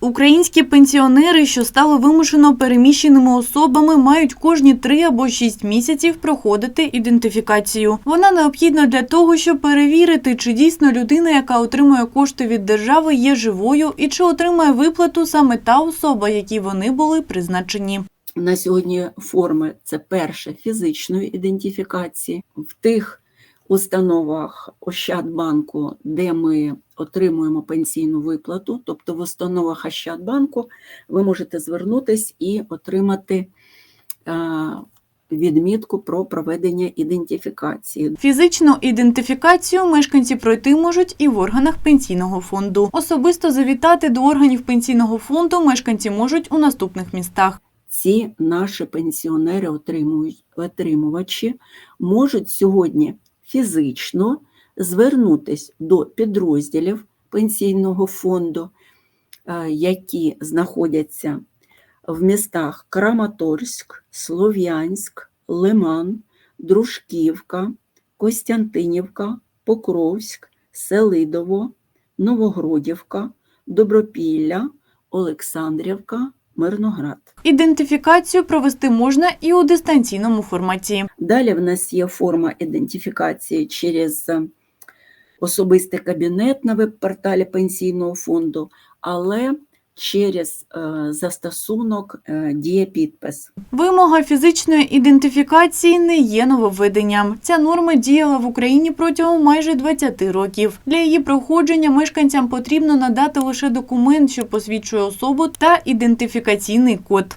Українські пенсіонери, що стали вимушено переміщеними особами, мають кожні три або шість місяців проходити ідентифікацію. Вона необхідна для того, щоб перевірити, чи дійсно людина, яка отримує кошти від держави, є живою і чи отримає виплату саме та особа, якій вони були призначені. На сьогодні форми це перше фізичної ідентифікації в тих установах Ощадбанку, де ми отримуємо пенсійну виплату, тобто в установах Ощадбанку ви можете звернутись і отримати е, відмітку про проведення ідентифікації. Фізичну ідентифікацію мешканці пройти можуть і в органах пенсійного фонду. Особисто завітати до органів пенсійного фонду мешканці можуть у наступних містах. ці наші пенсіонери отримують отримувачі можуть сьогодні фізично звернутись до підрозділів пенсійного фонду, е, які знаходяться в містах Краматорськ, Слов'янськ, Лиман, Дружківка, Костянтинівка, Покровськ, Селидово, Новогродівка, Добропілля, Олександрівка, Мирноград. Ідентифікацію провести можна і у дистанційному форматі. Далі в нас є форма ідентифікації через е, особистий кабінет на веб-порталі Пенсійного фонду, але через е, застосунок е, «Дієпідпис». Вимога фізичної ідентифікації не є нововведенням. Ця норма діяла в Україні протягом майже 20 років. Для її проходження мешканцям потрібно надати лише документ, що посвідчує особу та ідентифікаційний код.